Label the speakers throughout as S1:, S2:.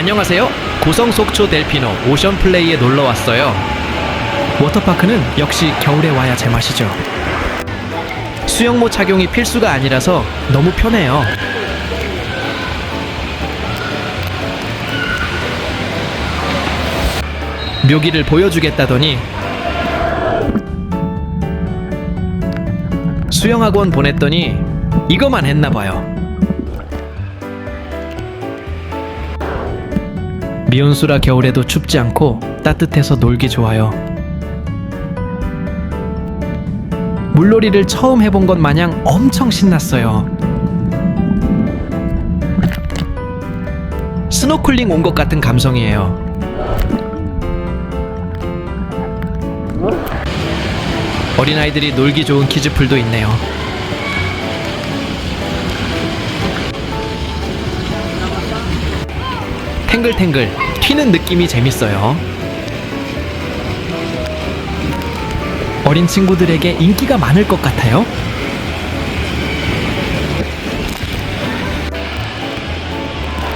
S1: 안녕하세요. 고성 속초 델피노 오션 플레이에 놀러 왔어요. 워터파크는 역시 겨울에 와야 제맛이죠. 수영모 착용이 필수가 아니라서 너무 편해요. 묘기를 보여주겠다더니 수영학원 보냈더니 이거만 했나봐요. 미온수라 겨울에도 춥지 않고 따뜻해서 놀기 좋아요. 물놀이를 처음 해본 것 마냥 엄청 신났어요. 스노클링 온 것 같은 감성이에요. 어린아이들이 놀기 좋은 키즈풀도 있네요. 탱글탱글 튀는 느낌이 재밌어요. 어린 친구들에게 인기가 많을 것 같아요.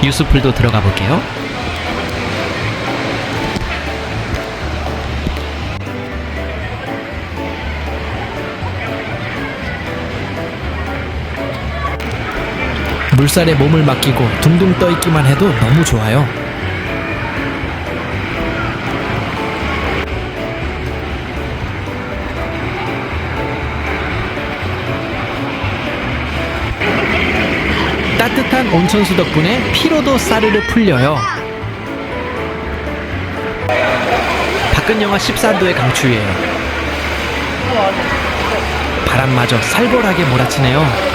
S1: 유스풀도 들어가 볼게요. 물살에 몸을 맡기고 둥둥 떠 있기만 해도 너무 좋아요. 따뜻한 온천수 덕분에 피로도 싸르르 풀려요. 밖은 영하 14도의 강추위에요. 바람마저 살벌하게 몰아치네요.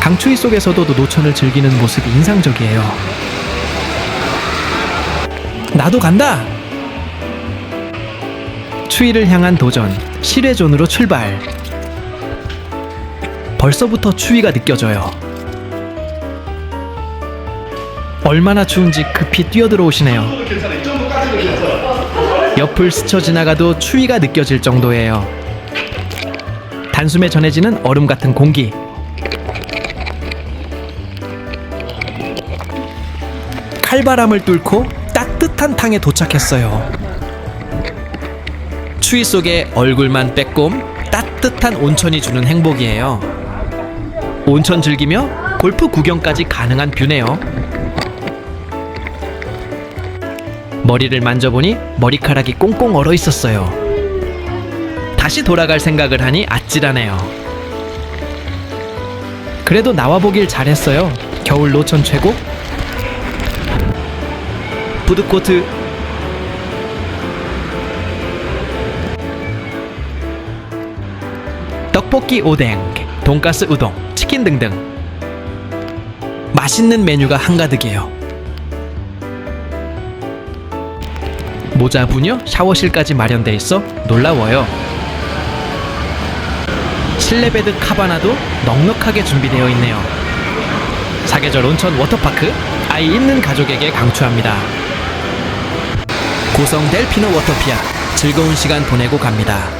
S1: 강추위 속에서도 노천을 즐기는 모습이 인상적이에요. 나도 간다! 추위를 향한 도전, 실외존으로 출발. 벌써부터 추위가 느껴져요. 얼마나 추운지 급히 뛰어들어오시네요. 옆을 스쳐 지나가도 추위가 느껴질 정도예요. 단숨에 전해지는 얼음 같은 공기. 칼바람을 뚫고 따뜻한 탕에 도착했어요. 추위 속에 얼굴만 빼꼼 따뜻한 온천이 주는 행복이에요. 온천 즐기며 골프 구경까지 가능한 뷰네요. 머리를 만져보니 머리카락이 꽁꽁 얼어 있었어요. 다시 돌아갈 생각을 하니 아찔하네요. 그래도 나와보길 잘했어요. 겨울 노천 최고? 푸드코트 떡볶이 오뎅, 돈가스 우동, 치킨 등등 맛있는 메뉴가 한가득이에요. 모자 부녀 샤워실까지 마련돼 있어 놀라워요. 실내 베드 카바나도 넉넉하게 준비되어 있네요. 사계절 온천 워터파크 아이 있는 가족에게 강추합니다. 고성 델피노 워터피아 즐거운 시간 보내고 갑니다.